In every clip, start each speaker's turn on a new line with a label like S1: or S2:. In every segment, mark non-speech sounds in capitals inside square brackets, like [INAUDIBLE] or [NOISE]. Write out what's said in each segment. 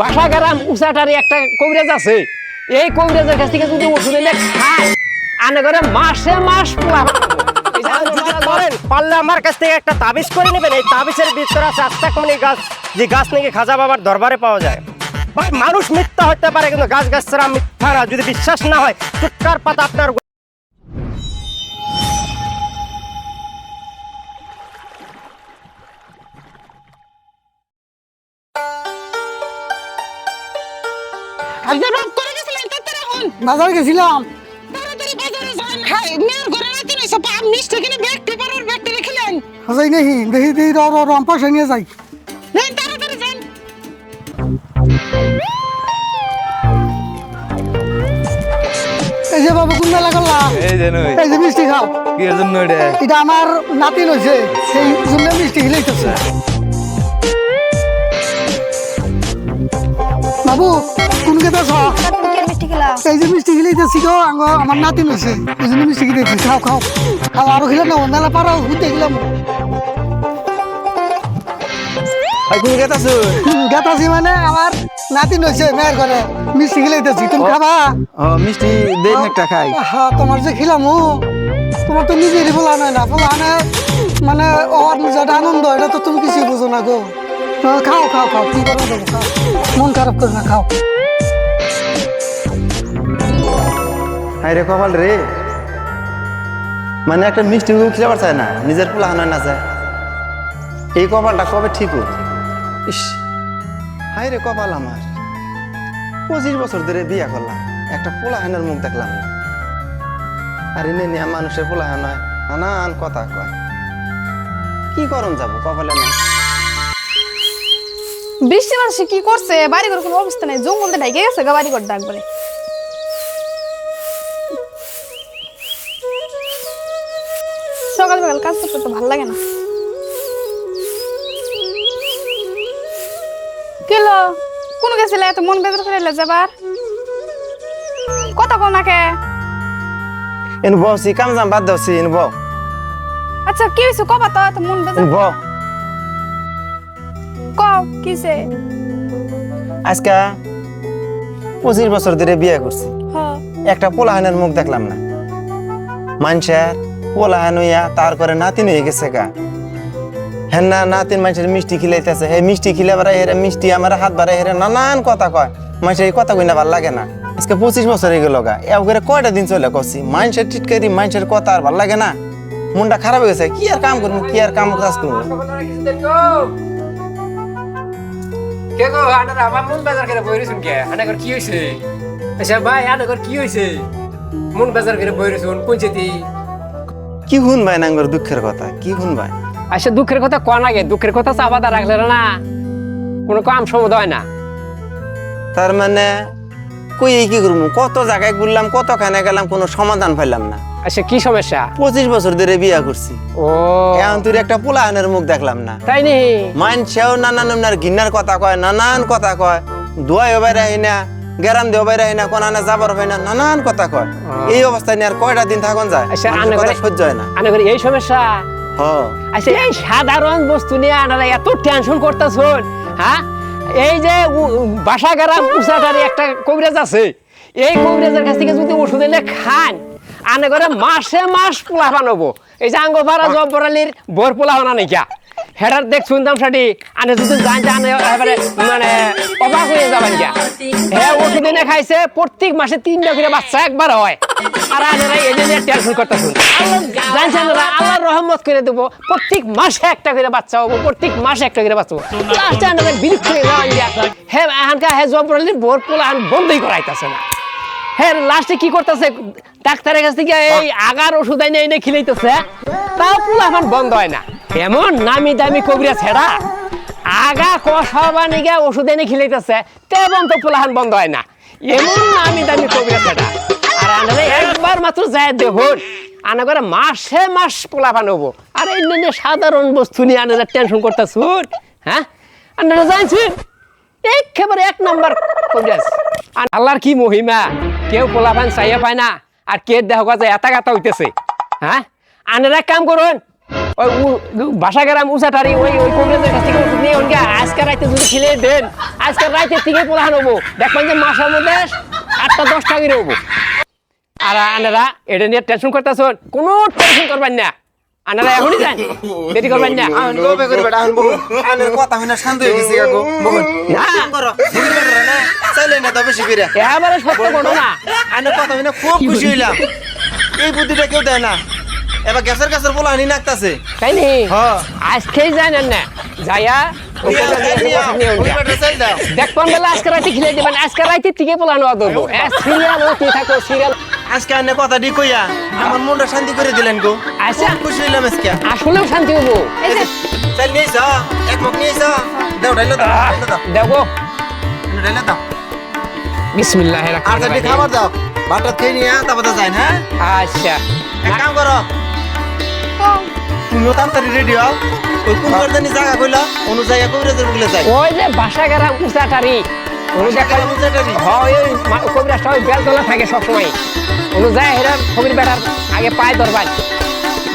S1: বাসা একটা কবিরাজ আছে। এই কবিরাজের কাছ থেকে যদি ওষুধ এনে খায়। আনে করে মাসে মাস
S2: পারলে আমার কাছ থেকে একটা তাবিজ করে নেবেন? এই তাবিজের ভিতরে আছে গাছ যে গাছ নাকি খাজা বাবার দরবারে পাওয়া যায়। ভাই মানুষ মিথ্যা হতে পারে কিন্তু গাছ গাছ ছাড়া মিথ্যা যদি বিশ্বাস না হয় চুটকার পাতা আপনার
S3: আজকে রোদ করে গেছিলেন
S4: বাজারে গেছিলাম।
S3: তাড়াতাড়ি বাজারে যান। খাই মেয়ের ঘরে রাতে নাই সব আম মিষ্টি কিনে ব্যক্তি পারার ব্যক্তি রেখিলেন
S4: হাজাই নেহি দেখি দেখি র র রম পয়সা নিয়ে যাই।
S3: নেন তাড়াতাড়ি যান।
S4: এই যে বাবু কোন মেলা করলাম
S5: এই যে নই।
S4: এই যে মিষ্টি খাও।
S5: কি এর জন্য এটা?
S4: এটা আমার নাতিন হয়েছে সেই জন্য মিষ্টি খিলাইতেছে। বাবু। কোন
S6: মিষ্টি খেলাম
S4: এই যে মিষ্টি খিলাইতেছি গো আঙ্গ আমার নাতিন হয়েছে এই জন্য মিষ্টি খিলাইতেছি খাও খাও। খাও আরও খিলে না মেলা পারাও ঘুরতে গেলাম। মানে আমার নাতিন হয়েছে মেয়ের ঘরে। মিষ্টি খিলাইতেছি তুমি খাবা?
S5: ও মিষ্টি দেই না একটা খাই।
S4: হ্যাঁ তোমার যে খিলামু তোমার তো নিজেরই বলা নয় না। বলা না মানে ওর যেটা আনন্দ এটা তো তুমি কিছুই বুঝো না গো। খাও খাও খাও কি দেবো খাও। মন খারাপ করে না, খাও।
S5: হাই রে কপাল রে। মানে একটা মিষ্টি খেতে পারছে না, নিজের পোলা হানা না যায়। এই কপালটা কবে ঠিক হোক ইস হাই রে কপাল আমার। পঁচিশ বছর ধরে বিয়া করলাম, একটা পোলা হানার মুখ দেখলাম। আর এনে নিয়ে মানুষের পোলা হানায় নানান কথা কয়। কি করম যাব কপালে না?
S6: বৃষ্টি মাসে কি করছে? বাড়ি ঘর কোনো অবস্থা নাই। জঙ্গলতে ঢাকে গেছে গা বাড়ি ঘর ডাকবারে সকাল সকাল কাজ করতে তো ভালো লাগে না। কিলো কোন গেছিলে এত মন বেজার করে যাবার কথা কো। নাকে
S5: এন বসি কাম জাম বাদ দছি এন
S6: আচ্ছা কি হয়েছে? কবা তো এত মন বেজার কও কিসে
S5: আজকা পঁচিশ বছর ধরে বিয়ে করছি।
S6: হ্যাঁ।
S5: একটা পোলাহানের মুখ দেখলাম না। মানুষের পোলাহান হইয়া তার করে নাতিন হয়ে গেছে গা। হ্যাঁ না নাতিন মানুষের মিষ্টি খিলাইতেছে। হে মিষ্টি খিলে বাড়াই হেরে মিষ্টি আমার হাত বাড়াই হেরে নানান কথা কয়। মানুষের এই কথা কইনা ভালো লাগে না। আজকে পঁচিশ বছর হয়ে গেল গা। এও করে কয়টা দিন চলে করছি? মানুষের টিটকারি মানুষের কথা আর ভালো লাগে না। মনটা খারাপ হয়ে গেছে। কি আর কাম করব কি আর কাম কাজ করব?
S1: কে গো আনার আমার মন বাজার করে বইরেছুন কে? হইছে? আচ্ছা ভাই আনা কর কি হইছে? মন বাজার করে বইরেছুন কোন চেতি
S5: কি শুন ভাই নাঙ্গর দুঃখের কথা? কি শুন ভাই?
S1: আচ্ছা দুঃখের কথা কন আগে দুঃখের কথা চাপাতা রাখলে না কোনো কাম সমুদ হয় না।
S5: তার মানে কই কি করব? কত জায়গায় ঘুরলাম কতখানে গেলাম কোনো সমাধান পাইলাম না।
S1: আচ্ছা কি সমস্যা?
S5: পঁচিশ বছর ধরে বিয়া করছি।
S1: ও।
S5: এখন তুই একটা মুখ দেখলাম না।
S1: তাই নি?
S5: মাইন সেও নানান নানার ঘিন্নার কথা কয় নানান কথা কয়। দোয়াই না গেরাম দিয়ে হবাই রাহি না কোন আনে যাবার হয় না নানান কথা কয়। এই অবস্থায় আর কয়টা দিন থাকুন যায়?
S1: আচ্ছা আনে করে
S5: সহ্য হয় না।
S1: আনে করে এই সমস্যা?
S5: হ।
S1: আচ্ছা এই সাধারণ বস্তু নিয়ে আনারা এত টেনশন করতেছুন হ্যাঁ? এই যে বাসা গ্রাম উষাটারি একটা কবিরাজ আছে। এই কবিরাজের কাছ থেকে যদি ওষুধ এনে খান আনে করে মাসে মাস পোলা বানাবো। এই যে আঙ্গপাড়া জব্বরালির বর পোলা বানা নাকি হেডার দেখ শুনতাম সাটি আনে যদি জান যে এবারে মানে অবাক হয়ে যাবেন গিয়া। হ্যাঁ ওষুধ এনে খাইছে প্রত্যেক মাসে তিনটা করে বাচ্চা একবার হয়। আর আনেরা এই জন্য টেনশন করতেছুন। আল্লাহ জানছেন আল্লাহ রহমত করে দেবো। প্রত্যেক মাসে একটা করে বাচ্চা হব প্রত্যেক মাসে একটা করে বাচ্চা হব। লাস্টে আনে বিরক্ত হয়ে যাওয়ান গিয়া। হ্যাঁ এখানকার হ্যাঁ জব্বরালির বর পোলা আন বন্ধই করাইতেছে না। হ্যাঁ লাস্টে কি করতেছে? ডাক্তারের কাছ থেকে এই আগার ওষুধ এনে এনে খিলাইতেছে তাও পোলা এখন বন্ধ হয় না। এমন নামি দামি কবিরা ছেড়া। আগা কষাবা নিগা ওষুধ এনে খিলাইতেছে তেমন তো পোলাহান বন্ধ হয় না। এমন নামি দামি কবিরা ছেড়া। আর আনারে একবার মাত্র যায় দেখুন আনা করে মাসে মাস পোলা বানাবো আর এই নিয়ে সাধারণ বস্তু নিয়ে আনারা টেনশন করতেছুন হ্যাঁ? আনারা জানছেন একেবারে এক নাম্বার কবিরাজ। আর আল্লাহর কি মহিমা? কেউ পোলা পোলাপান চাইয়া পায় না। আর কে দেখো যে এতা গাতা হইতেছে? হ্যাঁ আনের কাম করুন। ওই বাসা গ্রাম উষাটারি ওই ওই কংগ্রেসের কাছ থেকে ওষুধ নিয়ে ওনকে আজকে রাইতে যদি খেলে দেন, আজকে রাইতে থেকে পোলা হব। দেখবেন যে মাসের মধ্যে আটটা দশটা করে হব। আর আনারা, এটা নিয়ে টেনশন করতেছেন। কোনো টেনশন করবেন না। আনারা এখনই যান [LAUGHS] দেরি করবেন না।
S5: আহন গো বে করে বেটা আহন বহু আনের কথা হইনা শান্ত হয়ে গেছে গো বহু
S1: না।
S5: করো ভুল করো না চাইলে না তো বেশি করে।
S1: এবারে সত্য ঘটনা
S5: আনের কথা হইনা খুব খুশি হইলাম। এই বুদ্ধিটা কেউ দেয় না। এবার গ্যাসের গ্যাসের বলা হানি নাকতাছে।
S1: তাই নি?
S5: হ্যাঁ।
S1: আজকেই জানেন না। দেখবেন বেলা আজকে রাতে খেলে দেবেন। আজকে রাতে থেকে পোলানো সিরিয়াল ও কি থাকো সিরিয়াল
S5: আজকে আনে কথা দি কইয়া আমার মনটা শান্তি করে দিলেন গো।
S1: আচ্ছা।
S5: খুশি হইলাম আজকে।
S1: আসলেও শান্তি হব
S6: যে
S5: চাল নিয়েছ এক মগ নিয়েছ দাও ডাইলে দাও ডাইলে দাও।
S1: দেখো
S5: ডাইলে দাও।
S1: বিসমিল্লাহ
S5: আর যদি খাবার দাও। বাটা খেয়ে নিয়ে তারপর যাই হ্যাঁ?
S1: আচ্ছা।
S5: এক কাম করো। তুমিও তাড়াতাড়ি রেডি হও। ওই কোন জায়গা কইলা অনু জায়গা কবিরাজের বলে যাই।
S1: ওই যে বাসা গেরা উঁচাটারি কবিরাজটা ওই বেলতলা থাকে সবসময়। অনুযায়ী হেরা কবির বেটার আগে পায় দরবার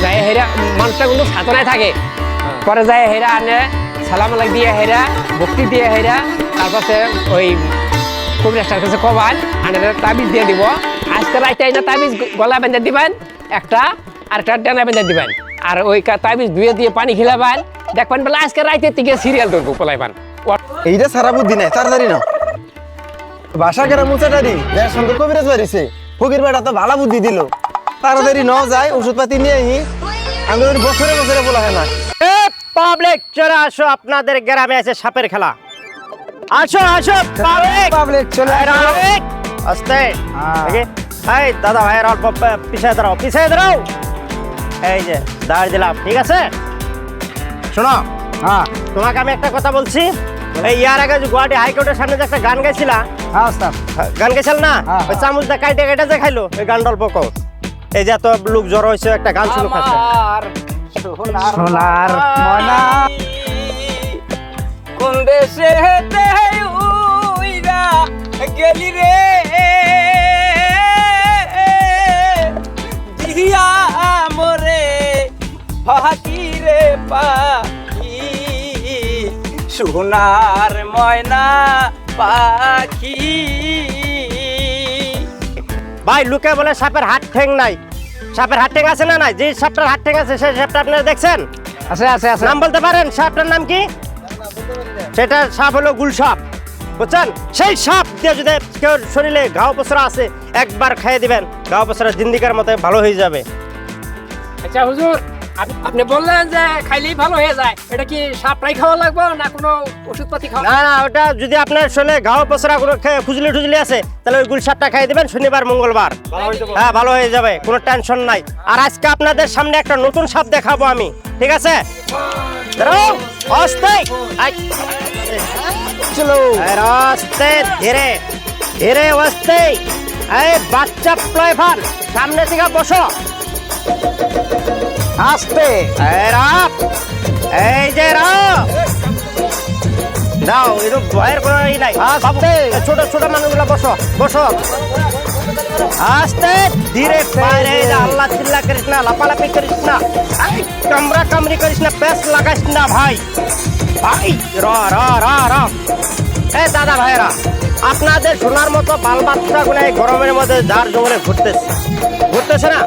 S1: যাই হেরা মানুষটা কিন্তু সাধনায় থাকে। পরে যায় হেরা আনে সালাম আলাক দিয়ে হেরা, ভক্তি দিয়ে হেরা, তারপরে ওই কবিরাজটার কাছে কবান আনে তাবিজ দিয়ে দিব। আজকে রাইতে এটা তাবিজ গলা বেঁধে দিবেন, একটা আর একটা ডানা বেঁধে দিবেন। আর ওই তাবিজ ধুয়ে দিয়ে পানি খিলাবেন। দেখবেন বলে আজকে রাইতে থেকে সিরিয়াল ধরবো পোলাইবান
S5: এইটা সারা বুদ্ধি নাই, তাড়াতাড়ি নাও। বাসা কেন মুচাটারি যার সঙ্গে কবিরাজ বাড়িছে। ফকির বেটা তো ভালো বুদ্ধি দিল। তাড়াতাড়ি ন যায় ওষুধপাতি নিয়ে আহি। আমি বছরে বছরে বলা হয় না।
S2: এ পাবলিক চলে আসো আপনাদের গ্রামে আছে সাপের খেলা। আসো আসো পাবলিক।
S4: পাবলিক চলে
S2: পাবলিক আস্তে। এই দাদা ভাইয়ের অল্প পিছিয়ে দাঁড়াও পিছিয়ে দাঁড়াও। এই যে দাঁড় দিলাম ঠিক আছে? শোনো
S4: হ্যাঁ।
S2: তোমাকে আমি একটা কথা বলছি। এই ইয়ার আগে গুয়াহাটি হাইকোর্টের সামনে যে একটা গান গাইছিলা
S4: হ্যাঁ ওস্তাদ।
S2: গান গাইছিল না?
S4: হ্যাঁ,
S2: ওই চামচটা কাইটে কাইটে যে খাইলো ওই গান অল্প কও এই যে এত লোক জড়ো হয়েছে একটা গান খাচ্ছে।
S4: সোনার ময়না
S1: কোন দেশে হেতে উইরা গেলি রে? জিয়া মরে রে সোনার ময়না পাখি।
S2: ভাই লোকে বলে সাপের হাত ঠেং নাই। সাপের হাত ঠেং আছে না নাই? যে সাপটার হাত ঠেং আছে সেই সাপটা আপনারা দেখছেন?
S1: আছে আছে আছে।
S2: নাম বলতে পারেন সাপটার নাম কি? সেটা সাপ হলো গুল সাপ। বুঝছেন? সেই সাপ দিয়ে যদি কেউ শরীরে ঘাও পসরা আছে একবার খাইয়ে দিবেন ঘাও পসরা জিন্দিকার মতো ভালো হয়ে যাবে।
S1: আচ্ছা হুজুর আপনি বললেন যে খাইলেই ভালো হয়ে যায় এটা কি সাপটাই খাওয়া লাগবে না কোনো ওষুধপাতি খাওয়া?
S2: না না ওটা যদি আপনার শরীরে ঘাও পসরা কোনো খুজলি টুজলি আছে তাহলে ওই গুল সাপটা খাইয়ে দিবেন শনিবার মঙ্গলবার। হ্যাঁ ভালো হয়ে যাবে কোনো টেনশন নাই। আর আজকে আপনাদের সামনে একটা নতুন সাপ দেখাবো আমি ঠিক আছে।
S4: চলো।
S2: ধীরে ধীরে আস্তে এই বাচ্চা প্লয়ফান সামনে থেকে বসো।
S4: আস্তে।
S2: রাপ এই যে দাও এরকম ভয়ের কোনো ই নাই।
S4: আস্তে।
S2: ছোট ছোট মানুষগুলো বসো বসো। আস্তে। ধীরে এই আল্লাহ চিল্লা করিস না লাপালাপি করিস না। এই কামড়া কামড়ি করিস না পেস লাগাইস না ভাই। ভাই র র র র। এই দাদা ভাইরা আপনাদের সোনার মতো বাল বাচ্চা গুলো এই গরমের মধ্যে যার জঙ্গলে ঘুরতেছে। ঘুরতেছে না?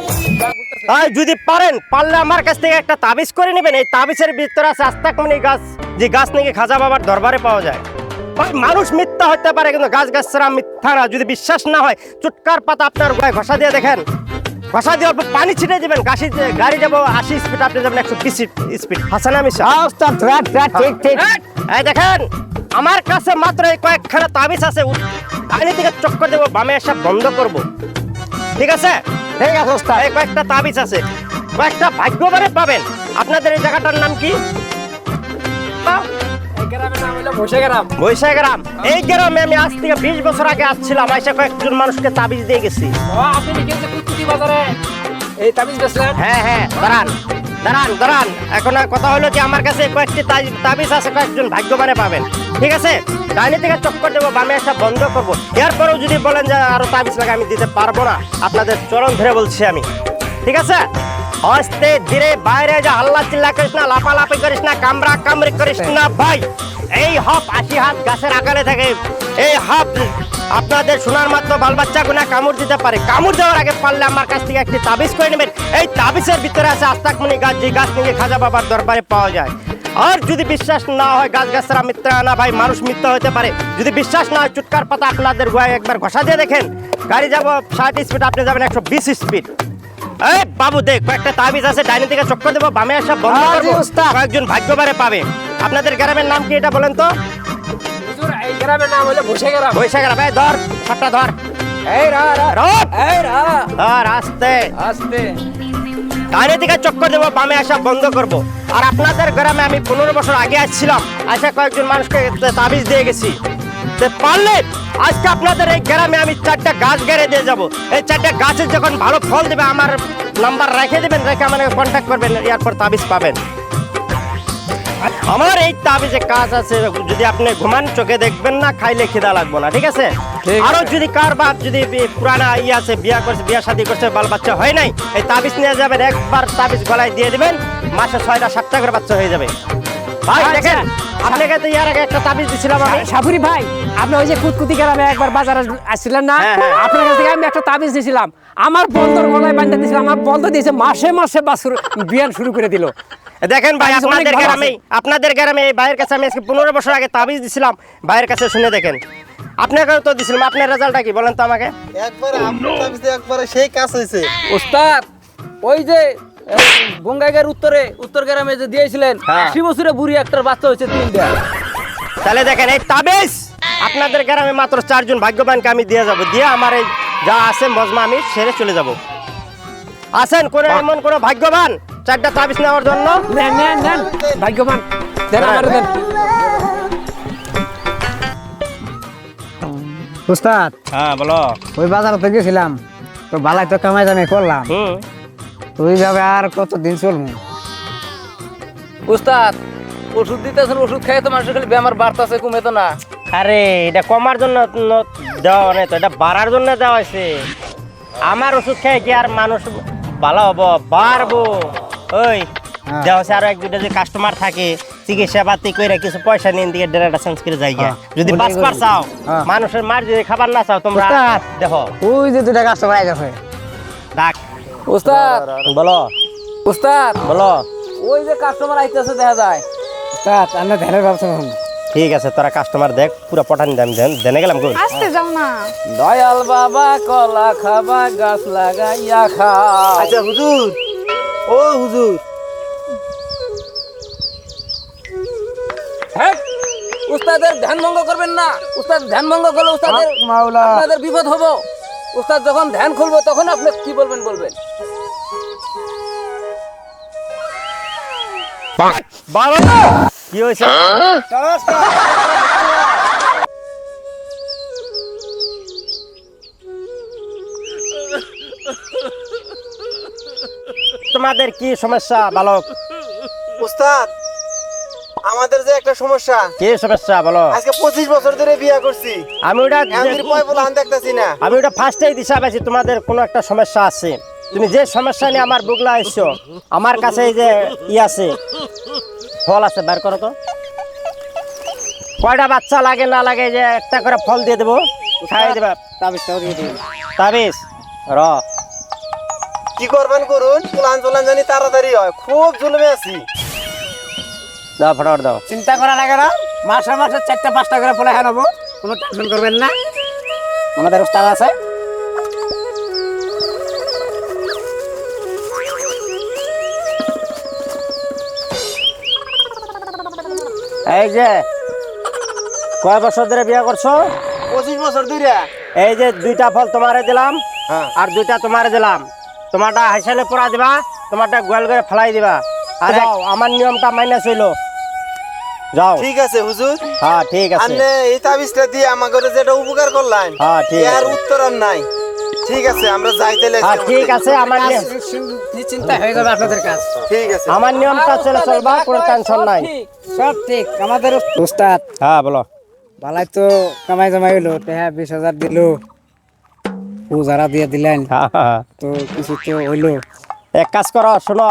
S2: আর যদি পারেন পারলে আমার কাছ থেকে একটা তাবিজ করে নেবেন। এই তাবিজের ভিতরে আছে আস্তাকমনি গাছ যে গাছ নাকি খাজা বাবার দরবারে পাওয়া যায়। মানুষ মিথ্যা হতে পারে কিন্তু গাছ গাছ ছাড়া মিথ্যা না। যদি বিশ্বাস না হয় চুটকার পাতা আপনার গায়ে ঘষা দিয়ে দেখেন। ঘষা দিয়ে অল্প পানি ছিটে দেবেন। গাছি গাড়ি যাব আশি স্পিড আপনি যাবেন একশো বিশ স্পিড হাসান আমি
S4: রাত ঠিক ঠিক।
S2: এই দেখেন আমার কাছে মাত্র এই কয়েকখানা তাবিজ আছে। ডাইনি থেকে চক্কর দেবো বামে এসে বন্ধ করব। ঠিক আছে?
S4: ঠিক আছে ওস্তাদ।
S2: এই কয়েকটা তাবিজ আছে। কয়েকটা ভাগ্যবারে পাবেন। আপনাদের এই জায়গাটার নাম কি? এই গ্রামে আমি আজ থেকে বিশ বছর আগে আসছিলাম কয়েকজন মানুষকে তাবিজ দিয়ে গেছি।
S1: আপনি নাকি যে কুতুটি বাজারে এই তাবিজ
S2: হ্যাঁ হ্যাঁ দাঁড়ান। দাঁড়ান দাঁড়ান। এখন আর কথা হলো যে আমার কাছে কয়েকটি তাবিজ আছে কয়েকজন ভাগ্যবানে পাবেন। ঠিক আছে? ডাইনি থেকে চক্কর দেবো বামে এসে বন্ধ করব। এরপরেও যদি বলেন যে আরও তাবিজ লাগে আমি দিতে পারব না। আপনাদের চরণ ধরে বলছি আমি। ঠিক আছে? আস্তে ধীরে বাইরে যা হাল্লা চিল্লা করিস না লাফালাফি করিস না কামড়া কামড়ি করিস না ভাই। এই হপ আশি হাত গাছের আকারে থাকে। এই হপ আপনাদের শোনার মাত্র বাল বাচ্চা গুনা কামড় দিতে পারে। কামড় দেওয়ার আগে পারলে আমার কাছ থেকে একটি তাবিজ করে নেবেন। এই তাবিজের ভিতরে আছে আস্তাকমণি গাছ যে গাছ থেকে খাজা বাবার দরবারে পাওয়া যায়। আর যদি বিশ্বাস না হয় গাছ গাছরা মিথ্যা না ভাই মানুষ মিথ্যা হতে পারে। যদি বিশ্বাস না হয় চুটকার পাতা আপনাদের গোয়ায় একবার ঘষা দিয়ে দেখেন। গাড়ি যাব ষাট স্পিড আপনি যাবেন একশো বিশ স্পিড এই বাবু দেখ কয়েকটা তাবিজ আছে ডাইনি থেকে চক্কর দেবো বামে আসা বন্ধ করব। কয়েকজন ভাগ্যবারে পাবে। আপনাদের গ্রামের নাম কি এটা বলেন তো?
S1: এই গ্রামের নাম হলো বসে গ্রাম
S2: বৈশাখ গ্রাম এই ধর সাপটা ধর।
S1: এই রা রা
S2: রব
S1: এই রা।
S2: ধর আসতে।
S1: আস্তে।
S2: ডাইনি থেকে চক্কর দেবো বামে আসা বন্ধ করব। আর আপনাদের গ্রামে আমি পনেরো বছর আগে আসছিলাম আসে কয়েকজন মানুষকে তাবিজ দিয়ে গেছি। পারলে আজকে আপনাদের এই গ্রামে আমি চারটা গাছ গেড়ে দিয়ে যাব। এই চারটা গাছের যখন ভালো ফল দেবে আমার নাম্বার রেখে দেবেন রেখে আমাকে কন্ট্যাক্ট করবেন এরপর তাবিজ পাবেন। আমার এই তাবিজে কাজ আছে যদি আপনি ঘুমান চোখে দেখবেন না খাইলে খিদা লাগবে না ঠিক আছে?
S1: আরও
S2: যদি কার বাপ যদি পুরানা ইয়ে আছে বিয়া করছে বিয়া শাদী করছে বাল বাচ্চা হয় নাই এই তাবিজ নিয়ে যাবেন একবার তাবিজ গলায় দিয়ে দিবেন মাসে ছয়টা সাতটা করে বাচ্চা হয়ে যাবে। ভাই
S1: আচ্ছা।
S2: দেখেন আপনাকে তো ইয়ার আগে একটা তাবিজ দিছিলাম আমি।
S1: সাপুরি ভাই আপনি ওই যে কুতকুতি গ্রামে একবার বাজারে আসছিলেন না?
S2: হ্যাঁ, হ্যাঁ।
S1: আপনার কাছ থেকে আমি একটা তাবিজ দিয়েছিলাম আমার বন্ধর গলায় বান্ধা দিয়েছিলাম আমার বন্ধ দিয়েছে মাসে মাসে বাছুর বিয়ান শুরু করে দিল।
S2: দেখেন ভাই আপনাদের গ্রামে আপনাদের গ্রামে এই ভাইয়ের কাছে আমি আজকে পনেরো বছর আগে তাবিজ দিছিলাম। ভাইয়ের কাছে শুনে দেখেন। আপনাকেও তো দিছিলাম আপনার রেজাল্টটা কি বলেন তো আমাকে?
S5: একবার একবারে সেই কাজ হয়েছে।
S7: ওস্তাদ ওই যে গঙ্গাইগার উত্তরে উত্তর গ্রামে যে দিয়েছিলেন
S2: হ্যাঁ।
S7: আশি বছরে বুড়ি একটার বাচ্চা হয়েছে তিনটা।
S2: তাহলে দেখেন এই তাবিজ আপনাদের গ্রামে মাত্র চারজন ভাগ্যবানকে আমি দিয়ে যাব। দিয়ে আমার এই যা আছে মজমা আমি সেরে চলে যাব। আছেন কোন এমন কোন ভাগ্যবান? চারটা তাবিজ নেওয়ার জন্য।
S1: নেন নেন নেন। ভাগ্যবান। দেন আমার দেন।
S8: উস্তাদ
S2: হ্যাঁ বলো।
S8: ওই বাজারে গেছিলাম। তো বালাই তো কামাই জামাই করলাম।
S2: হুম।
S8: তো ওইভাবে আর কতদিন চলবো?
S7: উস্তাদ ওষুধ দিতেছেন ওষুধ খাই তো মানুষের খালি বেমার বাড়তাছে কমে তো না।
S2: আরে এটা কমার জন্য ন- দেওয়া নেই তো এটা বাড়ার জন্য দেওয়া হয়েছে। আমার ওষুধ খেয়ে কি আর মানুষ ভালো হব? বাড়বো। ওই
S8: হ্যাঁ।
S2: দেওয়া হচ্ছে আরও এক দুটা যে কাস্টমার থাকে চিকিৎসা পাতি করে কিছু পয়সা নিয়ে দিয়ে ডেরাটা চেঞ্জ করে যাই যদি
S8: ওটাই
S2: বাঁচবার চাও
S8: হ্যাঁ।
S2: মানুষের মার যদি খাবার না চাও তোমরা। দেখো।
S8: ওই যে দুটা কাস্টমার আই গেছে
S2: ডাক।
S7: উস্তাদ।
S2: বলো।
S7: উস্তাদ।
S2: বলো।
S7: ওই যে কাস্টমার আইতেছে দেখা যায়।
S8: উস্তাদ আমরা ধ্যানের ব্যবসা
S2: ঠিক আছে তোরা কাস্টমার দেখ পুরো পটানি দাম দেন দেনে গেলাম কই?
S6: আসতে যাও না।
S7: দয়াল বাবা কলা খাবা গাছ লাগাইয়া খা
S5: আচ্ছা হুজুর। ও হুজুর।
S7: হ্যাঁ? উস্তাদের ধ্যান ভঙ্গ করবেন না। উস্তাদ ধ্যান ভঙ্গ করলে উস্তাদের
S8: মাওলা।
S7: আপনাদের বিপদ হব। উস্তাদ যখন ধ্যান খুলবো তখন আপনি কি বলবেন বলবেন?
S2: বাবা কি হয়েছে? তোমাদের কি সমস্যা বালক?
S5: উস্তাদ আমাদের যে একটা সমস্যা।
S2: কি সমস্যা বলো?
S5: আজকে পঁচিশ বছর ধরে বিয়া করছি।
S2: আমি ওটা
S5: দেখতেছি না।
S2: আমি ওটা ফার্স্টেই দিশা পাইছি তোমাদের কোনো একটা সমস্যা আছে। তুমি যে সমস্যা নিয়ে আমার বুগলা এসছো আমার কাছে এই যে ই আছে ফল আছে বের করো তো। কয়টা বাচ্চা লাগে না লাগে যে একটা করে ফল দিয়ে দেবো। খাই দেবে।
S8: দিন
S2: তাবিজ র।
S5: কি করবেন করুন? চুলান চুলান জানি তাড়াতাড়ি হয়। খুব জুলমে আছি।
S2: দাও ফটাফট দাও।
S8: চিন্তা করা লাগে না। মাসে মাসে চারটা পাঁচটা করে পলে হ্যাঁ নেব। কোনো টেনশন করবেন না। আমাদের উস্তাদ আছে।
S2: এই যে কয় বছর ধরে বিয়ে করছ?
S5: পঁচিশ বছর ধরে।
S2: এই যে দুইটা ফল তোমারে দিলাম
S5: হ্যাঁ।
S2: আর দুইটা তোমারে দিলাম। তোমারটা হাইসালে পড়া দিবা তোমারটা গোয়াল করে ফেলাই দিবা। আর যাও। আমার নিয়মটা মাইনে চইলো। যাও।
S5: ঠিক আছে হুজুর।
S2: হ্যাঁ ঠিক আছে।
S5: আপনি এই তাবিজটা দিয়ে আমাকে যেটা উপকার করলেন
S2: হ্যাঁ, ঠিক
S5: এর
S2: আছে।
S5: উত্তর আর নাই। ঠিক আছে আমরা যাইতে
S2: হ্যাঁ ঠিক আছে আমার নিয়ম
S8: চিন্তা হয়ে যাবে আপনাদের কাজ।
S5: ঠিক আছে।
S2: আমার নিয়মটা চলে চলবা কোনো টেনশন নাই।
S8: সব ঠিক আমাদের উস্তাদ।
S2: হ্যাঁ বলো।
S8: বালাই তো কামাই জামাই হলো হ্যাঁ বিশ হাজার দিল। পূজারা দিয়ে দিলেন।
S2: হ্যাঁ হ্যাঁ
S8: তো কিছু তো হইল।
S2: এক কাজ করো শোনো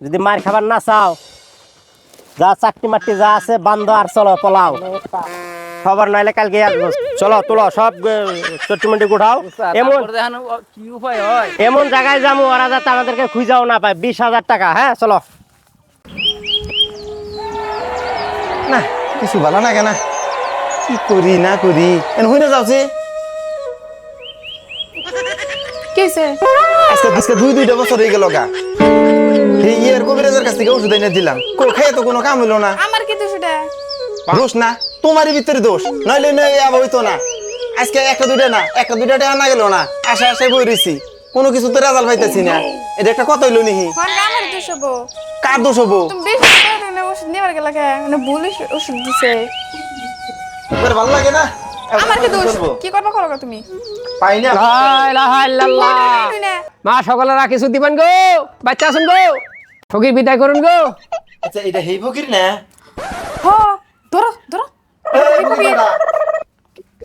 S2: যদি মার খাবার না চাও যা চাকরি মাটি যা আছে বান্ধ আর চলো পলাও। খবর নাইলে কালকে আসব চলো তোলো সব চট্টুমন্টি উঠাও এমন
S7: ও কি উপায় হয়?
S2: এমন জায়গায় যাব ওরা যাতে আমাদেরকে খুঁজাও না পায়। বিশ হাজার টাকা হ্যাঁ চলো।
S5: না কিছু ভালো না না কি করি না করি? এন হইনা যাচ্ছে আজকে আজকে দুই দুইটা বছর হয়ে গেল গা। এই ইয়ের কবিরাজের কাছ থেকে ওষুধ এনে দিলাম। কো খেয়ে তো কোনো কাম হইল না।
S6: আমার কি সেটা
S5: দোষ না তোমারই ভিতরে দোষ। নইলে নয় আবার হইতো না। আজকে একটা দুইটা না একটা দুইটা টাকা না গেল না। আশা আশায় বই রইছি। কোনো কিছু তো রেজাল্ট পাইতেছি না। এটা একটা কথা হইল নিহি।
S6: আমার দোষ হব।
S5: কার দোষ হব?
S6: তুমি বেশি ওষুধ নেবার গেলা কে? মানে ভুল ওষুধ দিছে।
S5: ভালো লাগে না?
S6: আমার কি দোষ?
S5: করব?
S6: কি করবা করো গো তুমি?
S5: পাই না।
S1: লা ইলাহা ইল্লাল্লাহ।
S6: তুই না
S1: মা সকলেরা কিছু দিবেন গো? বাচ্চা আসুন গো? ফকির বিদায় করুন গো।
S5: আচ্ছা এটা হেই ফকির না?
S6: হ ধরো ধরো।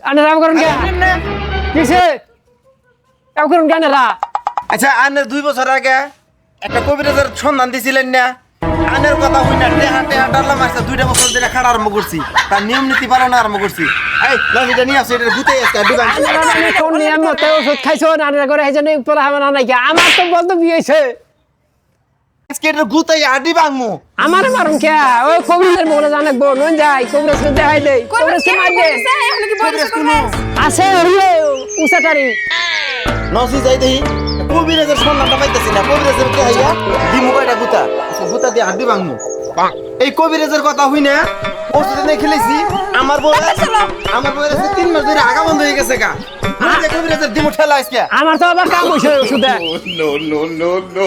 S1: আনে রাম করুন কে কিসে? রাম করুন কেন রা
S5: আচ্ছা আনের দুই বছর আগে একটা কবিরাজের সন্ধান দিছিলেন না? আনের কথা হই না টেহা টেহা ডাল্লা মারছে দুইটা বছর ধরে খাড়া আরম্ভ করছি। তার নিয়ম নীতি পালন আরম্ভ করছি। এই লাঠিটা নিয়ে আসছে এটা ভূতে দিবান
S1: আমি কোন নিয়ম মতে ওষুধ খাইছো নানের করে এই জন্য তোলা আমার নাই কি আমার তো বন্ধ বিয়েছে
S5: আজকে এটা গুতাই আডি বাংমু
S1: আমার মারুন কে? ওই কবিরের নুন যাই কবিরের দেখাই দেই কবিরের মার
S6: করবে
S1: আছে উসাটারি
S5: নসি যাই দেই কবিরাজের সন্ধানটা পাইতেছি না। কবিরাজের কে হাইয়া? দিমু কয়টা গুতা? আচ্ছা গুতা দিয়ে আডি বাংমু এই কবিরাজের কথা হই না ওষুধ এনে খেলেছি। আমার বয়স আমার বয়স আজকে তিন মাস ধরে আগা বন্ধ হয়ে গেছে গা। কবিরাজের দিমু ঠেলা আজকে।
S1: আমার তো আবার কাম হইছে ওষুধে।
S5: no, no, no.